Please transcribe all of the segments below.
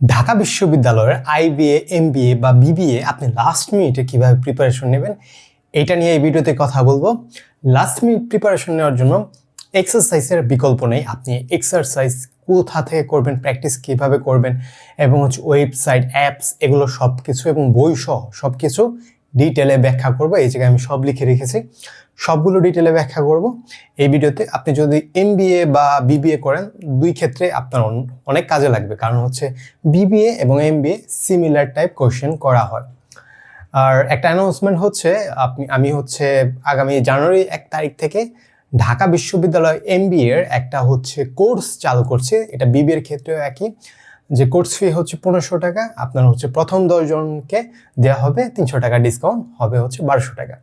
ঢাকা বিশ্ববিদ্যালয়ের IBA MBA বা BBA আপনি লাস্ট মিনিটে কীভাবে প্রিপারেশন নেবেন, এটা নিয়ে এই ভিডিওতে কথা বলব। লাস্ট মিনিট প্রিপারেশন নেওয়ার জন্য এক্সারসাইজের বিকল্প নেই। আপনি এক্সারসাইজ কোথা থেকে করবেন প্র্যাকটিস কীভাবে করবেন এবং হচ্ছে ওয়েবসাইট অ্যাপস এগুলো সব কিছু এবং বই সহ সব কিছু ডিটেলে ব্যাখ্যা করব। এই জায়গায় আমি সব লিখে রেখেছি। সবগুলো ডিটেলে ব্যাখ্যা করব। এই ভিডিওতে আপনি যদি এমবিএ বা বিবিএ করেন, দুই ক্ষেত্রে আপনার অনেক কাজে লাগবে। কারণ হচ্ছে বিবিএ এবং এমবিএ সিমিলার টাইপ কোশ্চেন করা হয়। আর একটা অ্যানাউন্সমেন্ট হচ্ছে, আপনি আমি হচ্ছে আগামী জানুয়ারি এক তারিখ থেকে ঢাকা বিশ্ববিদ্যালয় এমবিএ এর একটা হচ্ছে কোর্স চালু করছে। এটা বিবিএ এর ক্ষেত্রেও একই। যে কোর্স ফি হচ্ছে পনেরোশো টাকা, আপনার হচ্ছে প্রথম দশজনকে দেওয়া হবে, তিনশো টাকা ডিসকাউন্ট হবে হচ্ছে বারোশো টাকা।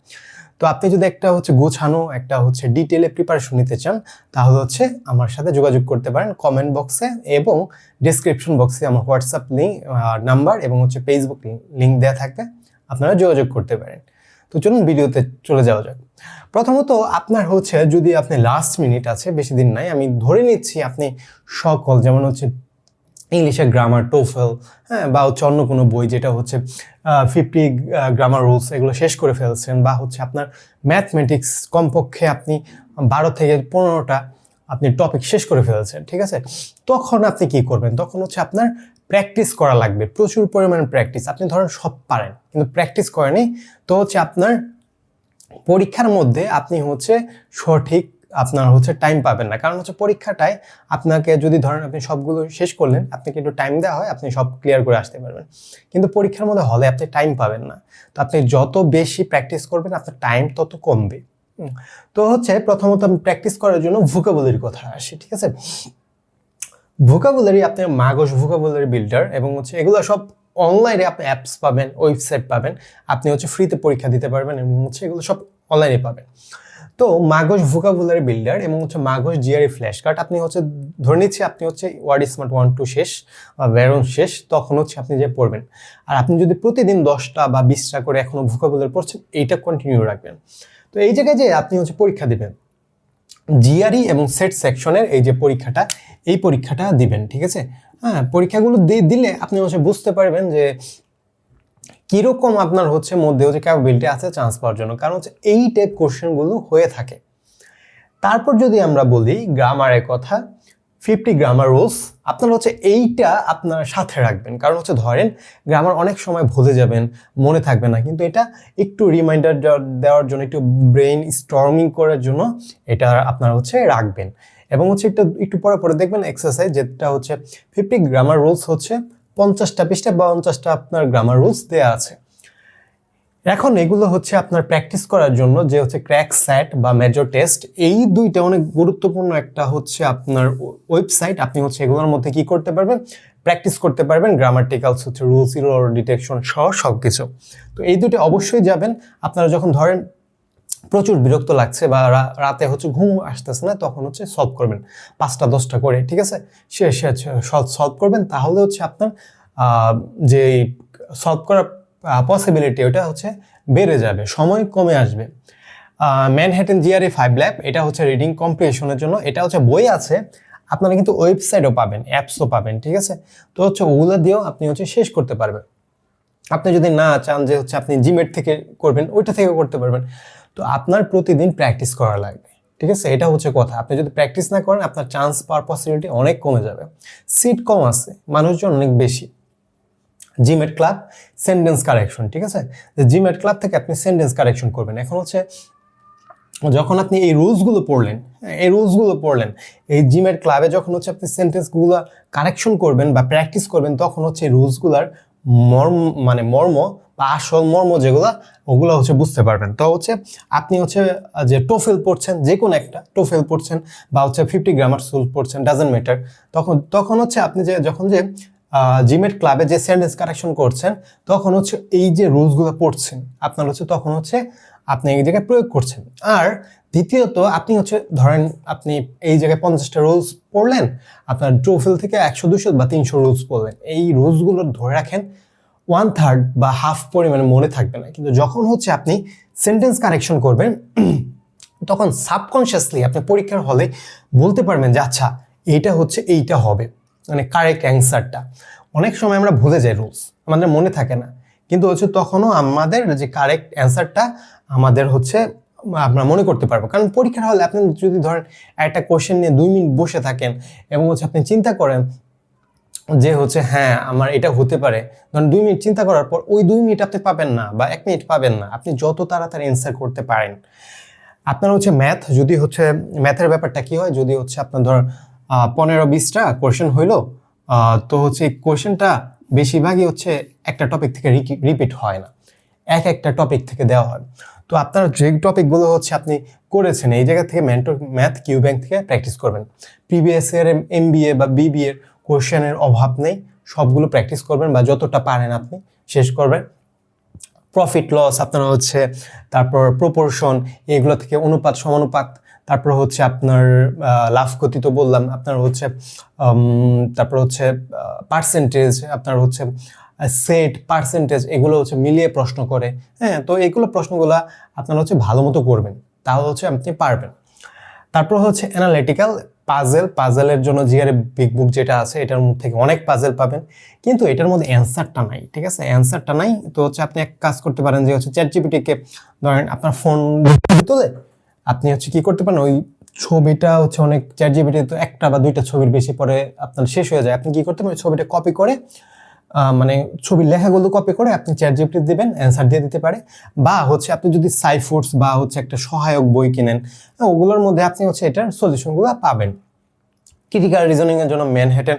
তো আপনি যদি একটা হচ্ছে গোছানো, একটা হচ্ছে ডিটেলে প্রিপারেশন নিতে চান, তাহলে হচ্ছে আমার সাথে যোগাযোগ করতে পারেন কমেন্ট বক্সে এবং ডেসক্রিপশন বক্সে আমার হোয়াটসঅ্যাপ লিঙ্ক নাম্বার এবং হচ্ছে ফেসবুক লিঙ্ক দেওয়া থাকবে, আপনারা যোগাযোগ করতে পারেন। তো চলুন ভিডিওতে চলে যাওয়া যাক। প্রথমত আপনার হচ্ছে যদি আপনি লাস্ট মিনিট আছে, বেশি দিন নাই, আমি ধরে নিচ্ছি আপনি সকল, যেমন হচ্ছে ইংলিশের গ্রামার টোফেল হ্যাঁ বা হচ্ছে অন্য কোনো বই যেটা হচ্ছে ফিফটি গ্রামার রুলস এগুলো শেষ করে ফেলছেন বা হচ্ছে আপনার ম্যাথমেটিক্স কমপক্ষে আপনি বারো থেকে পনেরোটা আপনি টপিক শেষ করে ফেলেছেন, ঠিক আছে? তখন আপনি কি করবেন? তখন হচ্ছে আপনার প্র্যাকটিস করা লাগবে, প্রচুর পরিমাণে প্র্যাকটিস আপনি ধরেন সব পারেন, কিন্তু প্র্যাকটিস করেনি তো হচ্ছে আপনার পরীক্ষার মধ্যে আপনি হচ্ছে সঠিক আপনার হচ্ছে টাইম পাবেন না। কারণ হচ্ছে পরীক্ষাটায় আপনাকে যদি ধরেন আপনি সবগুলো শেষ করলেন, আপনাকে একটু টাইম দেওয়া হয়, আপনি সব ক্লিয়ার করে আসতে পারবেন। কিন্তু পরীক্ষার মধ্যে হলে আপনি টাইম পাবেন না। তো আপনি যত বেশি প্র্যাকটিস করবেন, আপনার টাইম তত কমবে। তো হচ্ছে প্রথমত আমি প্র্যাকটিস করার জন্য ভোকাবুলারির কথা আসি, ঠিক আছে? ভোকাবুলারি আপনার মাগজ ভোকাবুলারি বিল্ডার এবং হচ্ছে এগুলো সব অনলাইনে আপনি অ্যাপস পাবেন ওয়েবসাইট পাবেন। আপনি হচ্ছে ফ্রিতে পরীক্ষা দিতে পারবেন এবং হচ্ছে এগুলো সব অনলাইনে পাবেন। তো মাগজ ভোকাবুলারি বিল্ডার এবং হচ্ছে মাগজ জিআরই ফ্ল্যাশ কার্ড আপনি হচ্ছে ধরে নিচ্ছি আপনি হচ্ছে ওয়ার্ড স্মার্ট ওয়ান টু শেষ বা ব্যারন শেষ, তখন হচ্ছে আপনি যে পড়বেন। আর আপনি যদি প্রতিদিন দশটা বা বিশটা করে এখনও ভোকাবুলারি পড়ছেন, এইটা কন্টিনিউ রাখবেন। তো এই জায়গায় যে আপনি হচ্ছে পরীক্ষা দেবেন জিআরই এবং সেট সেকশনের এই যে পরীক্ষাটা, এই পরীক্ষাটা দিবেন, ঠিক আছে? হ্যাঁ পরীক্ষাগুলো দিলে আপনি হচ্ছে বুঝতে পারবেন যে কীরকম আপনার হচ্ছে মধ্যে হচ্ছে ক্যাপাবিলিটি আছে চান্স পাওয়ার জন্য? কারণ হচ্ছে এই টাইপ কোশ্চেনগুলো হয়ে থাকে। তারপর যদি আমরা বলি গ্রামারের কথা ফিফটি গ্রামার রুলস আপনার হচ্ছে এইটা আপনার সাথে রাখবেন। কারণ হচ্ছে ধরেন গ্রামার অনেক সময় ভুলে যাবেন, মনে থাকবে না। কিন্তু এটা একটু রিমাইন্ডার দেওয়ার জন্য, একটু ব্রেইন স্টর্মিং করার জন্য এটা আপনার হচ্ছে রাখবেন। এবং হচ্ছে একটু একটু পরে পরে দেখবেন এক্সারসাইজ যেটা হচ্ছে ফিফটি গ্রামার রুলস হচ্ছে পঞ্চাশটা পৃষ্ঠা বা পঞ্চাশটা আপনার গ্রামার রুলস দেওয়া আছে। এখন এগুলো হচ্ছে আপনার প্র্যাকটিস করার জন্য যে হচ্ছে ক্র্যাক স্যাট বা মেজর টেস্ট এই দুইটা অনেক গুরুত্বপূর্ণ একটা হচ্ছে আপনার ওয়েবসাইট আপনি হচ্ছে এগুলোর মধ্যে কি করতে পারবেন? প্র্যাকটিস করতে পারবেন। গ্রামাটিক্যালস হচ্ছে রুলস ইরোর ডিটেকশন সহ সব কিছু তো এই দুটো অবশ্যই যাবেন। আপনারা যখন ধরেন প্রচুর বিরক্ত লাগছে বা রাতে হচ্ছে ঘুম আসতেছে না, তখন হচ্ছে সলভ করবেন। পাঁচটা, দশটা করে, ঠিক আছে? সে সলভ করবেন। তাহলে হচ্ছে আপনার যে সলভ করার পসিবিলিটি ওটা হচ্ছে বেড়ে যাবে, সময় কমে আসবে। ম্যানহ্যাটেন জিআরই ফাইভ ল্যাব এটা হচ্ছে রিডিং কম্পিটিশনের জন্য, এটা হচ্ছে বই আছে, আপনারা কিন্তু ওয়েবসাইটও পাবেন অ্যাপসও পাবেন, ঠিক আছে? তো হচ্ছে ওগুলো দিয়েও আপনি হচ্ছে শেষ করতে পারবেন। আপনি যদি না চান যে হচ্ছে আপনি জিমেট থেকে করবেন, ওইটা থেকে করতে পারবেন। তো আপনার প্রতিদিন প্র্যাকটিস করা লাগবে ঠিক আছে? এটা হচ্ছে কথা। আপনি যদি প্র্যাকটিস না করেন আপনার চান্স পাওয়ার পসিবিলিটি অনেক কমে যাবে। সিট কম আছে মানুষজন অনেক বেশি। জিমেট ক্লাব সেন্টেন্স কারেকশন ঠিক আছে? জিমেট ক্লাব থেকে আপনি সেন্টেন্স কারেকশন করবেন। এখন হচ্ছে যখন আপনি এই রুলসগুলো পড়লেন হ্যাঁ, এই রুলসগুলো পড়লেন এই জিমের ক্লাবে যখন হচ্ছে আপনি সেন্টেন্সগুলো কারেকশন করবেন বা প্র্যাকটিস করবেন তখন হচ্ছে এই রুলসগুলার মর্ম মানে মর্ম বা আসল মর্ম যেগুলো, ওগুলো হচ্ছে বুঝতে পারবেন। তো হচ্ছে আপনি হচ্ছে যে টোফেল পড়ছেন যে কোনো একটা টোফেল পড়ছেন বা হচ্ছে ফিফটি গ্রামার সুল পড়ছেন ডাজেন্ট ম্যাটার তখন তখন হচ্ছে আপনি যে, যখন যে জিমেট ক্লাবে যে সেন্টেন্স কারেকশন করছেন, তখন হচ্ছে এই যে রুলসগুলো পড়ছেন, আপনার হচ্ছে তখন হচ্ছে আপনি এই জায়গায় প্রয়োগ করছেন। আর দ্বিতীয়ত, আপনি হচ্ছে ধরেন আপনি এই জায়গায় পঞ্চাশটা রুলস পড়লেন, আপনার টোফেল থেকে একশো, দুশো বা তিনশো রুলস পড়লেন। এই রুলসগুলো ধরে রাখেন ওয়ান থার্ড বা হাফ পরিমাণে মনে থাকবে না। কিন্তু যখন হচ্ছে আপনি সেন্টেন্স কারেকশন করবেন, তখন সাবকনশিয়াসলি আপনি পরীক্ষার হলে বলতে পারবেন যে আচ্ছা এইটা হচ্ছে, এইটা হবে। মানে কারেক্ট অ্যান্সারটা অনেক সময় আমরা ভুলে যাই রুলস, আমাদের মনে থাকে না। কিন্তু হচ্ছে তখনও আমাদের যে কারেক্ট অ্যান্সারটা আমাদের হচ্ছে আমরা মনে করতে পারব। কারণ পরীক্ষার হলে আপনি যদি ধরেন একটা কোশ্চেন নিয়ে দুই মিনিট বসে থাকেন এবং হচ্ছে আপনি চিন্তা করেন যে হচ্ছে হ্যাঁ আমার এটা হতে পারে। ধরেন দুই মিনিট চিন্তা করার পর ওই দুই মিনিট আপনি পাবেন না বা এক মিনিট পাবেন না। আপনি যত তাড়াতাড়ি অ্যান্সার করতে পারেন। আপনার হচ্ছে ম্যাথ যদি হচ্ছে ম্যাথের ব্যাপারটা কী হয়? যদি হচ্ছে আপনার ধর পনেরো বিশটা কোশ্চেন হইল তো হচ্ছে কোশ্চেনটা বেশিরভাগই হচ্ছে একটা টপিক থেকে রিপিট হয় না। এক একটা টপিক থেকে দেওয়া হয়। তো আপনার যে টপিকগুলো হচ্ছে আপনি করেছেন, এই জায়গা থেকে ম্যান্টো ম্যাথ কিউ ব্যাংক থেকে প্র্যাকটিস করবেন। প্রিভিয়াস এর এম বি এ বা বিবি এর কোশ্চেনের অভাব নেই, সবগুলো প্র্যাকটিস করবেন বা যতটা পারেন আপনি শেষ করবেন। প্রফিট লস আপনার হচ্ছে, তারপর প্রপোর্শন এগুলো থেকে অনুপাত, সমানুপাত, তারপর হচ্ছে আপনার লাভ ক্ষতি তো বললাম, আপনার হচ্ছে তারপর হচ্ছে পার্সেন্টেজ আপনার হচ্ছে সেট পার্সেন্টেজ এগুলো হচ্ছে মিলিয়ে প্রশ্ন করে। হ্যাঁ তো এগুলো প্রশ্নগুলো আপনারা হচ্ছে ভালো মতো করবেন, তাহলে হচ্ছে আপনি পারবেন। তারপর হচ্ছে অ্যানালিটিক্যাল পাজেল পাজেলের জন্য জিআর বিগ বুক যেটা আছে, এটার মধ্যে থেকে অনেক পাজেল পাবেন। কিন্তু এটার মধ্যে অ্যান্সারটা নাই, ঠিক আছে? অ্যান্সারটা নাই, তো হচ্ছে আপনি এক কাজ করতে পারেন যে হচ্ছে চ্যাট জিপিটিকে ধরেন আপনার ফোন তোলে, আপনি হচ্ছে কি করতে পারেন, ওই ছবিটা হচ্ছে অনেক চ্যাট জিপিটি তো একটা বা দুইটা ছবির বেশি পরে আপনার শেষ হয়ে যায়। আপনি কি করতে পারেন ছবিটা কপি করে মানে ছবির লেখাগুলো কপি করে আপনি চ্যাট জিপিটি দিবেন অ্যান্সার দিয়ে দিতে পারে। বা হচ্ছে আপনি যদি সাইফোর্স বা হচ্ছে একটা সহায়ক বই কিনেন হ্যাঁ, ওগুলোর মধ্যে আপনি হচ্ছে এটার সলিউশনগুলো পাবেন। ক্রিটিক্যাল রিজনিংয়ের জন্য ম্যানহেটেন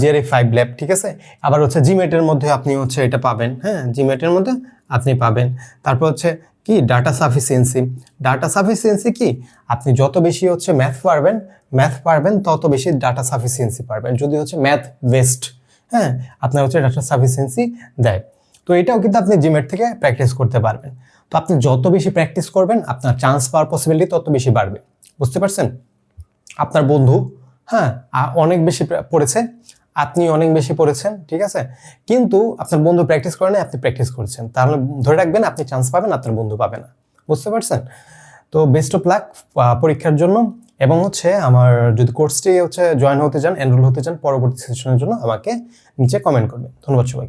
জিআরএ ফাইভ ল্যাব ঠিক আছে? আবার হচ্ছে জিমেটের মধ্যে আপনি হচ্ছে এটা পাবেন হ্যাঁ জিমেটের মধ্যে আপনি পাবেন। তারপর হচ্ছে কি? ডাটা সাফিসিয়েন্সি ডাটা সাফিসিয়েন্সি কি? আপনি যত বেশি হচ্ছে ম্যাথ পারবেন ম্যাথ পারবেন তত বেশি ডাটা সাফিসিয়েন্সি পারবেন। যদি হচ্ছে ম্যাথ বেস্ট হ্যাঁ আপনার হচ্ছে ডাটা সাফিসিয়েন্সি দেয়। তো এটাও কিন্তু আপনি জিমেট থেকে প্র্যাকটিস করতে পারবেন। তো আপনি যত বেশি প্র্যাকটিস করবেন, আপনার চান্স পাওয়ার পসিবিলিটি তত বেশি বাড়বে। বুঝতে পারছেন? আপনার বন্ধু হ্যাঁ অনেক বেশি পড়েছে, আপনি অনেক বেশি পড়েছেন, ঠিক আছে? কিন্তু আপনার বন্ধু প্র্যাকটিস করে না আপনি প্র্যাকটিস করছেন। তাহলে ধরে রাখবেন, আপনি চান্স পাবেন, আপনার বন্ধু পাবে না। বুঝতে পারছেন? তো বেস্ট অফ লাক পরীক্ষার জন্য। এবং হচ্ছে আমার যদি কোর্সটি হচ্ছে জয়েন হতে চান এনরোল হতে চান, পরবর্তী সেশনের জন্য আমাকে নিচে কমেন্ট করবেন। ধন্যবাদ সবাইকে।